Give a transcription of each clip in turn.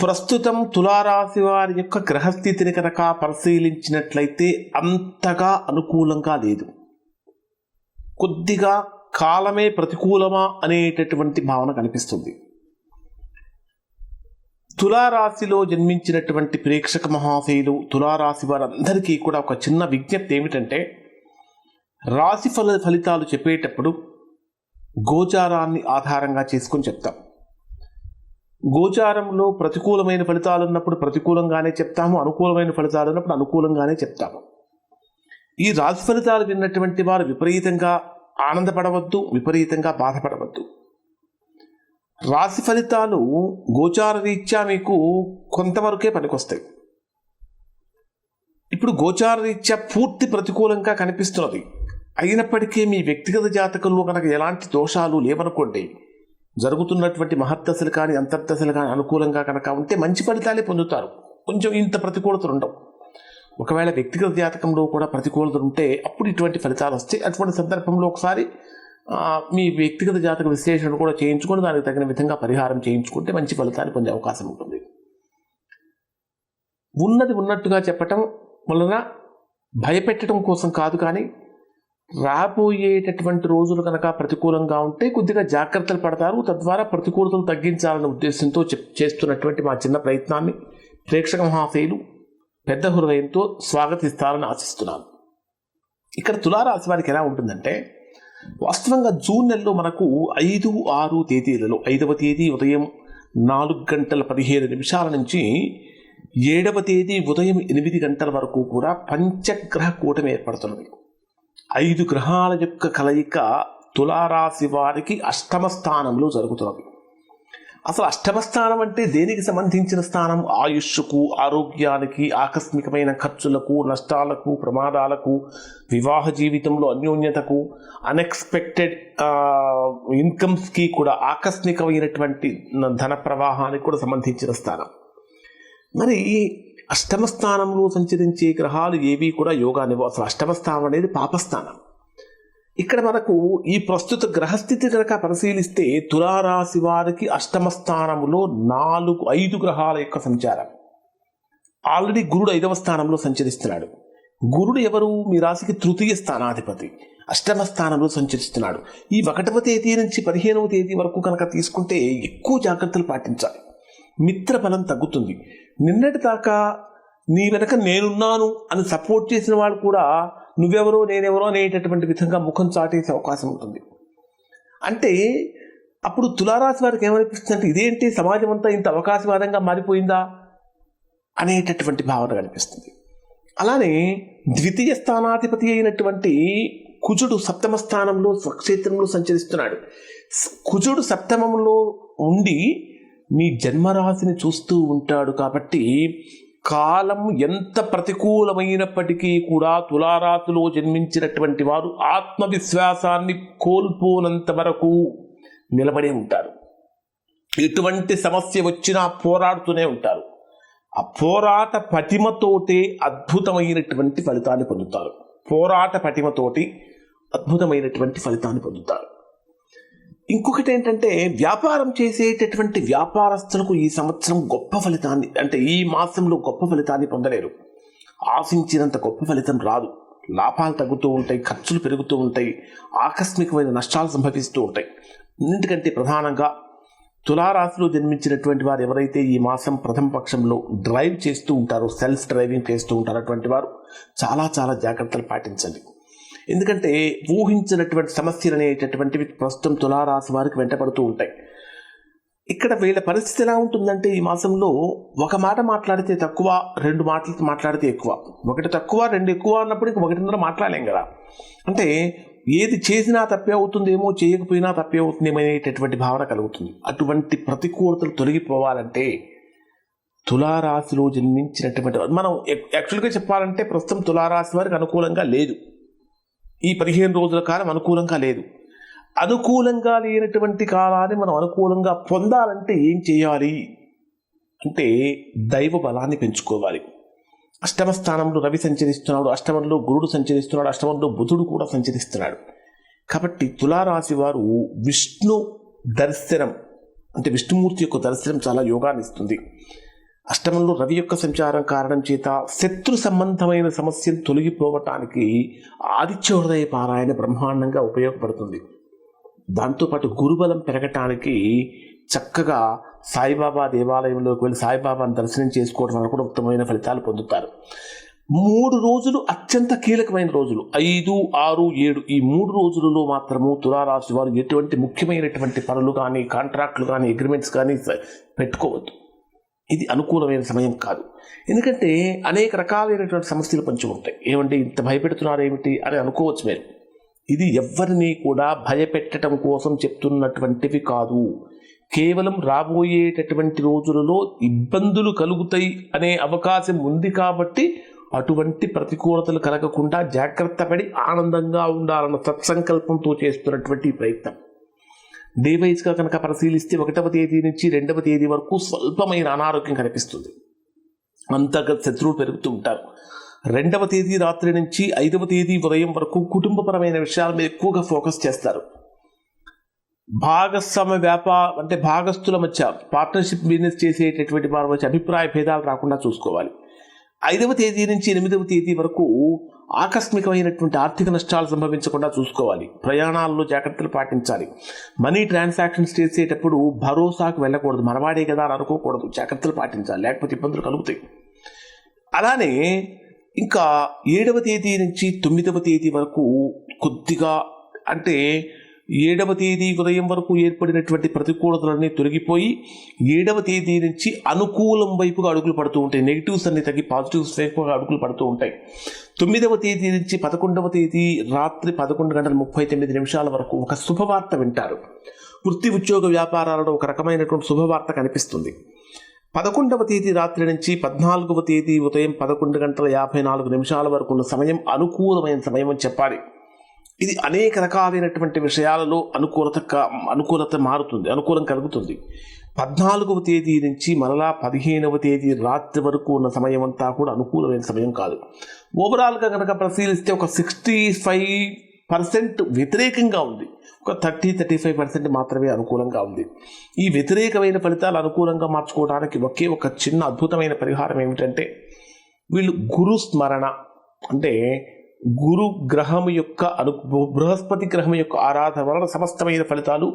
ప్రస్తుతం తులారాశి వారి యొక్క గ్రహస్థితిని కనుక పరిశీలించినట్లయితే అంతగా అనుకూలంగా లేదు. కొద్దిగా కాలమే ప్రతికూలమా అనేటటువంటి భావన కనిపిస్తుంది. తులారాశిలో జన్మించినటువంటి ప్రేక్షక మహాశయులు తులారాశి వారందరికీ కూడా ఒక చిన్న విజ్ఞప్తి ఏమిటంటే రాశి ఫల ఫలితాలు చెప్పేటప్పుడు గోచారాన్ని ఆధారంగా చేసుకొని చెప్తాం. గోచారంలో ప్రతికూలమైన ఫలితాలు ఉన్నప్పుడు ప్రతికూలంగానే చెప్తాము అనుకూలమైన ఫలితాలు ఉన్నప్పుడు అనుకూలంగానే చెప్తాము. ఈ రాశి ఫలితాలు విన్నటువంటి వారు విపరీతంగా ఆనందపడవద్దు విపరీతంగా బాధపడవద్దు. రాశి ఫలితాలు గోచార రీత్యా మీకు కొంతవరకే పనికొస్తాయి. ఇప్పుడు గోచార రీత్యా పూర్తి ప్రతికూలంగా కనిపిస్తున్నది. అయినప్పటికీ మీ వ్యక్తిగత జాతకంలో కనుక ఎలాంటి దోషాలు లేవనుకోండి జరుగుతున్నటువంటి మహత్తశలు కానీ అంతర్దశలు కానీ అనుకూలంగా కనుక ఉంటే మంచి ఫలితాలే పొందుతారు. కొంచెం ఇంత ప్రతికూలతలు ఉండవు. ఒకవేళ వ్యక్తిగత జాతకంలో కూడా ప్రతికూలతలు ఉంటే అప్పుడు ఇటువంటి ఫలితాలు వస్తాయి. అటువంటి సందర్భంలో ఒకసారి మీ వ్యక్తిగత జాతక విశ్లేషణ కూడా చేయించుకొని దానికి తగిన విధంగా పరిహారం చేయించుకుంటే మంచి ఫలితాలు పొందే అవకాశం ఉంటుంది. ఉన్నది ఉన్నట్టుగా చెప్పటం వలన భయపెట్టడం కోసం కాదు కానీ రాబోయేటటువంటి రోజులు కనుక ప్రతికూలంగా ఉంటే కొద్దిగా జాగ్రత్తలు పడతారు. తద్వారా ప్రతికూలతలు తగ్గించాలనే ఉద్దేశంతో చెప్ చేస్తున్నటువంటి మా చిన్న ప్రయత్నాన్ని ప్రేక్షక మహాశయులు పెద్ద హృదయంతో స్వాగతిస్తారని ఆశిస్తున్నాను. ఇక్కడ తులారాశి వారికి ఎలా ఉంటుందంటే వాస్తవంగా జూన్ నెలలో మనకు ఐదు ఆరు తేదీలలో ఐదవ తేదీ ఉదయం నాలుగు గంటల పదిహేను నిమిషాల నుంచి ఏడవ తేదీ ఉదయం ఎనిమిది గంటల వరకు కూడా పంచగ్రహ కూటమి ఏర్పడుతున్నది. ఐదు గ్రహాల యొక్క కలయిక తులారాశి వారికి అష్టమ స్థానంలో జరుగుతున్నది. అసలు అష్టమ స్థానం అంటే దేనికి సంబంధించిన స్థానం? ఆయుష్కు ఆరోగ్యానికి ఆకస్మికమైన ఖర్చులకు నష్టాలకు ప్రమాదాలకు వివాహ జీవితంలో అన్యోన్యతకు అన్ఎక్స్పెక్టెడ్ ఇన్కమ్స్కి కూడా ఆకస్మికమైనటువంటి ధన ప్రవాహానికి కూడా సంబంధించిన స్థానం. మరి అష్టమ స్థానంలో సంచరించే గ్రహాలు ఏవి కూడా యోగా అసలు అష్టమ స్థానం అనేది పాపస్థానం. ఇక్కడ మనకు ఈ ప్రస్తుత గ్రహస్థితి కనుక పరిశీలిస్తే తులారాశి వారికి అష్టమ స్థానంలో నాలుగు ఐదు గ్రహాల యొక్క సంచారం. ఆల్రెడీ గురుడు ఐదవ స్థానంలో సంచరిస్తున్నాడు. గురుడు ఎవరు? మీ రాశికి తృతీయ స్థానాధిపతి. అష్టమ స్థానంలో సంచరిస్తున్నాడు. ఈ ఒకటవ తేదీ నుంచి పదిహేనవ తేదీ వరకు కనుక తీసుకుంటే ఎక్కువ జాగ్రత్తలు పాటించాలి. మిత్రబలం తగ్గుతుంది. నిన్నటి దాకా నీ వెనక నేనున్నాను అని సపోర్ట్ చేసిన వాడు కూడా నువ్వెవరో నేనెవరో అనేటటువంటి విధంగా ముఖం చాటేసే అవకాశం ఉంటుంది. అంటే అప్పుడు తులారాశి వారికి ఏమనిపిస్తుంది అంటే ఇదేంటి సమాజం అంతా ఇంత అవకాశవాదంగా మారిపోయిందా? అనేటటువంటి భావన కనిపిస్తుంది. అలానే ద్వితీయ స్థానాధిపతి అయినటువంటి కుజుడు సప్తమ స్థానంలో స్వక్షేత్రంలో సంచరిస్తున్నాడు. కుజుడు సప్తమంలో ఉండి మీ జన్మరాశిని చూస్తూ ఉంటాడు కాబట్టి కాలం ఎంత ప్రతికూలమైనప్పటికీ కూడా తులారాశిలో జన్మించినటువంటి వారు ఆత్మవిశ్వాసాన్ని కోల్పోనంత వరకు నిలబడే ఉంటారు. ఎటువంటి సమస్య వచ్చినా పోరాడుతూనే ఉంటారు. ఆ పోరాట పటిమతోటే అద్భుతమైనటువంటి ఫలితాన్ని పొందుతారు. పోరాట పటిమతోటి అద్భుతమైనటువంటి ఫలితాన్ని పొందుతారు. ఇంకొకటి ఏంటంటే వ్యాపారం చేసేటటువంటి వ్యాపారస్తులకు ఈ సంవత్సరం గొప్ప ఫలితాన్ని అంటే ఈ మాసంలో గొప్ప ఫలితాన్ని పొందలేరు. ఆశించినంత గొప్ప ఫలితం రాదు. లాభాలు తగ్గుతూ ఉంటాయి ఖర్చులు పెరుగుతూ ఉంటాయి ఆకస్మికమైన నష్టాలు సంభవిస్తూ ఉంటాయి. అన్నింటికంటే ప్రధానంగా తులారాశిలో జన్మించినటువంటి వారు ఎవరైతే ఈ మాసం ప్రథమ పక్షంలో డ్రైవ్ చేస్తూ ఉంటారో సెల్ఫ్ డ్రైవింగ్ చేస్తూ ఉంటారో అటువంటి వారు చాలా చాలా జాగ్రత్తలు పాటించండి. ఎందుకంటే ఊహించినటువంటి సమస్యలు అనేటటువంటివి ప్రస్తుతం తులారాశి వారికి వెంటపడుతూ ఉంటాయి. ఇక్కడ వీళ్ళ పరిస్థితి ఎలా ఉంటుందంటే ఈ మాసంలో ఒక మాట మాట్లాడితే తక్కువ రెండు మాటలు మాట్లాడితే ఎక్కువ. ఒకటి తక్కువ రెండు ఎక్కువ అన్నప్పుడు ఇంక ఒకటిన్నర మాట్లాడలేం కదా. అంటే ఏది చేసినా తప్పే అవుతుందేమో చేయకపోయినా తప్పే అవుతుందేమో అనేటటువంటి భావన కలుగుతుంది. అటువంటి ప్రతికూలతలు తొలగిపోవాలంటే తులారాశిలో జన్మించినటువంటి మనం యాక్చువల్గా చెప్పాలంటే ప్రస్తుతం తులారాశి వారికి అనుకూలంగా లేదు. ఈ పదిహేను రోజుల కాలం అనుకూలంగా లేదు. అనుకూలంగా లేనటువంటి కాలాన్ని మనం అనుకూలంగా పొందాలంటే ఏం చేయాలి? అంటే దైవ బలాన్ని పెంచుకోవాలి. అష్టమ స్థానంలో రవి సంచరిస్తున్నాడు అష్టమంలో గురుడు సంచరిస్తున్నాడు అష్టమంలో బుధుడు కూడా సంచరిస్తున్నాడు. కాబట్టి తులారాశి వారు విష్ణు దర్శనం అంటే విష్ణుమూర్తి యొక్క దర్శనం చాలా యోగాన్ని ఇస్తుంది. అష్టమంలో రవి యొక్క సంచారం కారణం చేత శత్రు సంబంధమైన సమస్యలు తొలగిపోవటానికి ఆదిత్య హృదయ పారాయణ బ్రహ్మాండంగా ఉపయోగపడుతుంది. దాంతోపాటు గురుబలం పెరగటానికి చక్కగా సాయిబాబా దేవాలయంలోకి వెళ్ళి సాయిబాబాను దర్శనం చేసుకోవడం వల్ల కూడా ఉత్తమమైన ఫలితాలు పొందుతారు. మూడు రోజులు అత్యంత కీలకమైన రోజులు. ఐదు ఆరు ఏడు ఈ మూడు రోజులలో మాత్రము తులారాశి వారు ఎటువంటి ముఖ్యమైనటువంటి పనులు కానీ కాంట్రాక్టులు కానీ అగ్రిమెంట్స్ కానీ పెట్టుకోవద్దు. ఇది అనుకూలమైన సమయం కాదు. ఎందుకంటే అనేక రకాలైనటువంటి సమస్యలు కొంచెం ఉంటాయి. ఏమంటే ఇంత భయపెడుతున్నారు ఏమిటి అని అనుకోవచ్చు మీరు. ఇది ఎవ్వరిని కూడా భయపెట్టడం కోసం చెప్తున్నటువంటివి కాదు. కేవలం రాబోయేటటువంటి రోజులలో ఇబ్బందులు కలుగుతాయి అనే అవకాశం ఉంది కాబట్టి అటువంటి ప్రతికూలతలు కలగకుండా జాగ్రత్త పడి ఆనందంగా ఉండాలన్న సత్సంకల్పంతో చేస్తున్నటువంటి ప్రయత్నం. డే వైజ్గా కనుక పరిశీలిస్తే ఒకటవ తేదీ నుంచి రెండవ తేదీ వరకు స్వల్పమైన అనారోగ్యం కనిపిస్తుంది. అంతర్గత శత్రువులు పెరుగుతూ ఉంటారు. రెండవ తేదీ రాత్రి నుంచి ఐదవ తేదీ ఉదయం వరకు కుటుంబపరమైన విషయాల మీద ఎక్కువగా ఫోకస్ చేస్తారు. భాగస్వామ్య వ్యాపార అంటే భాగస్తుల మధ్య పార్ట్నర్షిప్ బిజినెస్ చేసేటటువంటి వారి మధ్య అభిప్రాయ భేదాలు రాకుండా చూసుకోవాలి. ఐదవ తేదీ నుంచి ఎనిమిదవ తేదీ వరకు ఆకస్మికమైనటువంటి ఆర్థిక నష్టాలు సంభవించకుండా చూసుకోవాలి. ప్రయాణాల్లో జాగ్రత్తలు పాటించాలి. మనీ ట్రాన్సాక్షన్స్ చేసేటప్పుడు భరోసాకు వెళ్ళకూడదు. మనవాడే కదా అని అనుకోకూడదు. జాగ్రత్తలు పాటించాలి. లేకపోతే ఇబ్బందులు కలుగుతాయి. అలానే ఇంకా ఏడవ తేదీ నుంచి తొమ్మిదవ తేదీ వరకు కొద్దిగా అంటే ఏడవ తేదీ ఉదయం వరకు ఏర్పడినటువంటి ప్రతికూలతలన్నీ తొలగిపోయి ఏడవ తేదీ నుంచి అనుకూలం వైపుగా అడుగులు పడుతూ ఉంటాయి. నెగిటివ్స్ అన్ని తగ్గి పాజిటివ్స్ వైపుగా అడుగులు పడుతూ ఉంటాయి. తొమ్మిదవ తేదీ నుంచి పదకొండవ తేదీ రాత్రి పదకొండు గంటల ముప్పై తొమ్మిది నిమిషాల వరకు ఒక శుభవార్త వింటారు. వృత్తి ఉద్యోగ వ్యాపారాలలో ఒక రకమైనటువంటి శుభవార్త కనిపిస్తుంది. పదకొండవ తేదీ రాత్రి నుంచి పద్నాలుగవ తేదీ ఉదయం పదకొండు గంటల యాభై నాలుగు నిమిషాల వరకు ఉన్న సమయం అనుకూలమైన సమయం అని చెప్పాలి. ఇది అనేక రకాలైనటువంటి విషయాలలో అనుకూలత క- అనుకూలత మారుతుంది అనుకూలం కలుగుతుంది. పద్నాలుగవ తేదీ నుంచి మరలా పదిహేనవ తేదీ రాత్రి వరకు ఉన్న సమయం అంతా కూడా అనుకూలమైన సమయం కాదు. ఓవరాల్గా కనుక పరిశీలిస్తే ఒక సిక్స్టీ ఫైవ్ పర్సెంట్ వ్యతిరేకంగా ఉంది. ఒక థర్టీ థర్టీ ఫైవ్ పర్సెంట్ మాత్రమే అనుకూలంగా ఉంది. ఈ వ్యతిరేకమైన ఫలితాలు అనుకూలంగా మార్చుకోవడానికి ఒకే ఒక చిన్న అద్భుతమైన పరిహారం ఏమిటంటే వీళ్ళు గురు స్మరణ అంటే గురు గ్రహం యొక్క అను బృహస్పతి గ్రహం యొక్క ఆరాధన వలన సమస్తమైన ఫలితాలు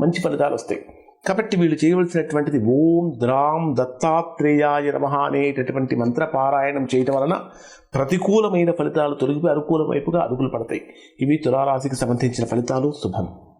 మంచి ఫలితాలు వస్తాయి. కాబట్టి వీళ్ళు చేయవలసినటువంటిది ఓం ద్రాం దత్తాత్రేయాయ నమ అనేటటువంటి మంత్ర పారాయణం చేయటం వలన ప్రతికూలమైన ఫలితాలు తొలగిపోయి అనుకూల వైపుగా అరుగులు పడతాయి. ఇవి తులారాశికి సంబంధించిన ఫలితాలు. శుభం.